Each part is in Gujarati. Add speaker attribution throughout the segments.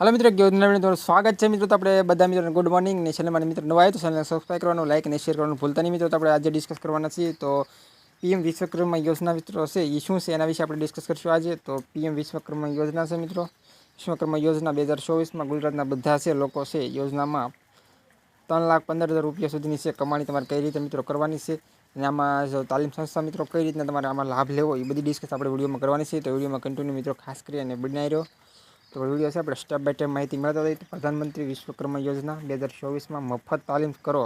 Speaker 1: હાલો મિત્રો યોજના તમારું સ્વાગત છે. મિત્રો, તો આપણે બધા મિત્રોને ગુડ મોર્નિંગ ને ચેનલ માટે મિત્રો નવા આવ્યો તો ચેનલને સબસ્ક્રાઈબ કરવાનું લાઇક અને શેર કરવાનું ભૂલતા નહીં. મિત્રો, તો આપણે આજે ડિસ્કસ કરવાના છીએ. તો પીએમ વિશ્વકર્મા યોજના મિત્રો છે એ શું છે? એના વિશે આપણે ડિસ્કસ કરીશું આજે. તો પીએમ વિશ્વકર્મા યોજના છે મિત્રો. વિશ્વકર્મા યોજના બે હજાર ચોવીસમાં ગુજરાતના બધા છે લોકો છે યોજનામાં ત્રણ લાખ પંદર હજાર રૂપિયા સુધીની છે કમાણી તમારે કઈ રીતે મિત્રો કરવાની છે? અને આમાં જો તાલીમ સંસ્થા મિત્રો કઈ રીતના તમારે આમાં લાભ લેવો એ બધી ડિસ્કસ આપણે વિડીયોમાં કરવાની છે. તો વિડીયોમાં કન્ટિન્યુ મિત્રો ખાસ કરી અને બનાવી રહ્યો. તો વીડિયો છે, આપણે સ્ટેપ બાય સ્ટેપ માહિતી મળતા હોય પ્રધાનમંત્રી વિશ્વકર્મા યોજના બે હજાર ચોવીસમાં મફત તાલીમ કરો.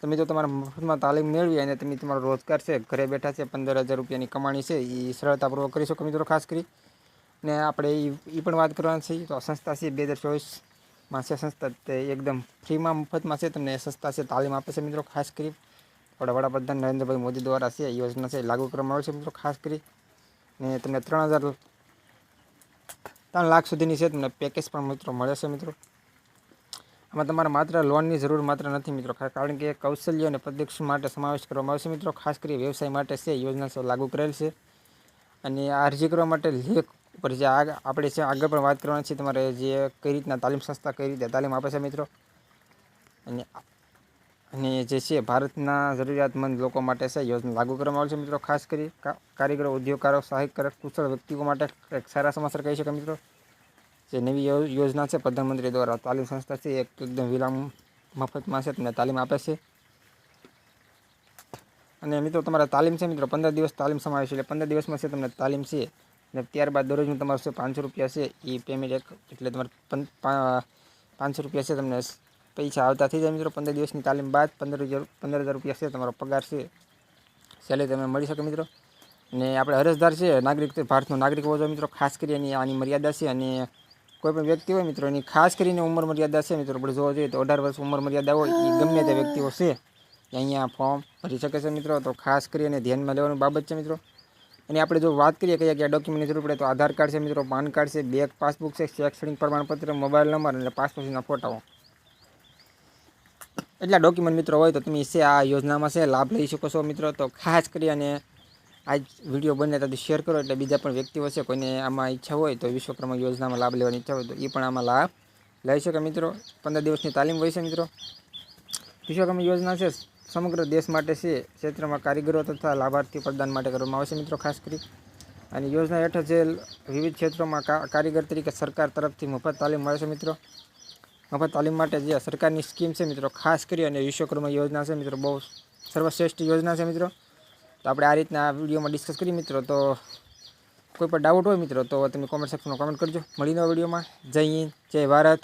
Speaker 1: તમે જો તમારા મફતમાં તાલીમ મેળવી અને તમે તમારો રોજગાર છે, ઘરે બેઠા છે, પંદર હજાર રૂપિયાની કમાણી છે એ સરળતાપૂર્વક કરી શકો મિત્રો ખાસ કરી. ને આપણે એ પણ વાત કરવાની છે, તો સંસ્થા છે બે હજાર ચોવીસમાં છે સંસ્થા, તે એકદમ ફ્રીમાં મફતમાં છે, તમને સંસ્થા છે, તાલીમ આપે છે મિત્રો ખાસ કરી. આપણા વડાપ્રધાન નરેન્દ્રભાઈ મોદી દ્વારા છે યોજના છે, લાગુ કરવામાં આવે છે મિત્રો ખાસ કરી. ને તમને ત્રણ હજાર ત્રણ લાખ સુધીની છે, તમને પેકેજ પણ મિત્રો મળે છે મિત્રો. આમાં તમારે માત્ર લોનની જરૂર માત્ર નથી મિત્રો કારણ કે કૌશલ્ય અને પ્રત્યક્ષ માટે સમાવેશ કરવામાં આવશે મિત્રો. ખાસ કરી વ્યવસાય માટે છે, યોજના લાગુ કરેલ છે. અને અરજી કરવા માટે લેખ ઉપર જે આપણે છે આગળ પણ વાત કરવાની છે, તમારે જે કઈ રીતના તાલીમ સંસ્થા કઈ રીતે તાલીમ આપે છે મિત્રો. અને અને જે છે, ભારતના જરૂરિયાતમંદ લોકો માટે છે, યોજના લાગુ કરવામાં આવશે મિત્રો. ખાસ કરી કારીગરો, ઉદ્યોગકારો સહાયકારો કુશળ વ્યક્તિઓ માટે એક સારા સમાચાર કહી શકાય મિત્રો. જે નવી યોજના છે, પ્રધાનમંત્રી દ્વારા તાલીમ સંસ્થા છે એક એકદમ વિરામ મફતમાં છે, તમને તાલીમ આપે છે. અને મિત્રો, તમારા તાલીમ છે મિત્રો, પંદર દિવસ તાલીમ સમાવેશ છે, એટલે પંદર દિવસમાં છે તમને તાલીમ છે. અને ત્યારબાદ દરરોજનું તમારું છે, પાંચસો રૂપિયા છે એ પેમેન્ટ એક, એટલે તમારે પાંચસો રૂપિયા છે તમને પૈસા આવતા થઈ જાય મિત્રો, પંદર દિવસની તાલીમ બાદ પંદર હજાર પંદર હજાર રૂપિયા છે, તમારો પગાર છે. સેલેરી તમે મળી શકે મિત્રો. ને આપણે અરજદાર છે, નાગરિક ભારતનો નાગરિક હોવો મિત્રો, ખાસ કરી એની આની મર્યાદા છે અને કોઈ પણ વ્યક્તિ હોય મિત્રો, એની ખાસ કરીને ઉંમર મર્યાદા છે મિત્રો, આપણે જોવા જોઈએ તો અઢાર વર્ષ ઉંમર મર્યાદા હોય એ ગમે તે વ્યક્તિઓ છે અહીંયા ફોર્મ ભરી શકે છે મિત્રો. તો ખાસ કરીને ધ્યાનમાં લેવાની બાબત છે મિત્રો. અને આપણે જો વાત કરીએ કયા કયા ડોક્યુમેન્ટની જરૂર પડે, તો આધાર કાર્ડ છે મિત્રો, પાન કાર્ડ છે બેંક પાસબુક છે, શૈક્ષણિક પ્રમાણપત્ર મોબાઈલ નંબર અને પાસપોર્ટના ફોટાઓ એટલા ડોક્યુમેન્ટ મિત્રો હોય તો તમે છે, આ યોજનામાં છે, લાભ લઈ શકો છો મિત્રો. તો ખાસ કરી અને આ વીડિયો બને તો શેર કરો એટલે બીજા પણ વ્યક્તિઓ છે, કોઈને આમાં ઈચ્છા હોય તો વિશ્વકર્મા યોજનામાં લાભ લેવાની ઈચ્છા હોય તો એ પણ આમાં લાભ લઈ શકે મિત્રો. પંદર દિવસની તાલીમ હોય છે મિત્રો. વિશ્વકર્મા યોજના છે, સમગ્ર દેશ માટે છે, ક્ષેત્રમાં કારીગરો તથા લાભાર્થી પ્રદાન માટે કરવામાં આવે છે મિત્રો, ખાસ કરી. અને યોજના હેઠળ જે વિવિધ ક્ષેત્રોમાં કારીગર તરીકે સરકાર તરફથી મફત તાલીમ મળે છે મિત્રો. મફત તાલીમ માટે જે સરકારની સ્કીમ છે મિત્રો, ખાસ કરી અને વિશ્વકર્મા યોજના છે મિત્રો, બહુ સર્વશ્રેષ્ઠ યોજના છે મિત્રો. તો આપણે આ રીતના આ વિડીયોમાં ડિસ્કસ કરી મિત્રો, તો કોઈ પણ ડાઉટ હોય મિત્રો, તો તમે કોમેન્ટ સેક્શનમાં કોમેન્ટ કરજો. મળીને વિડીયોમાં. જય હિન્દ, જય ભારત.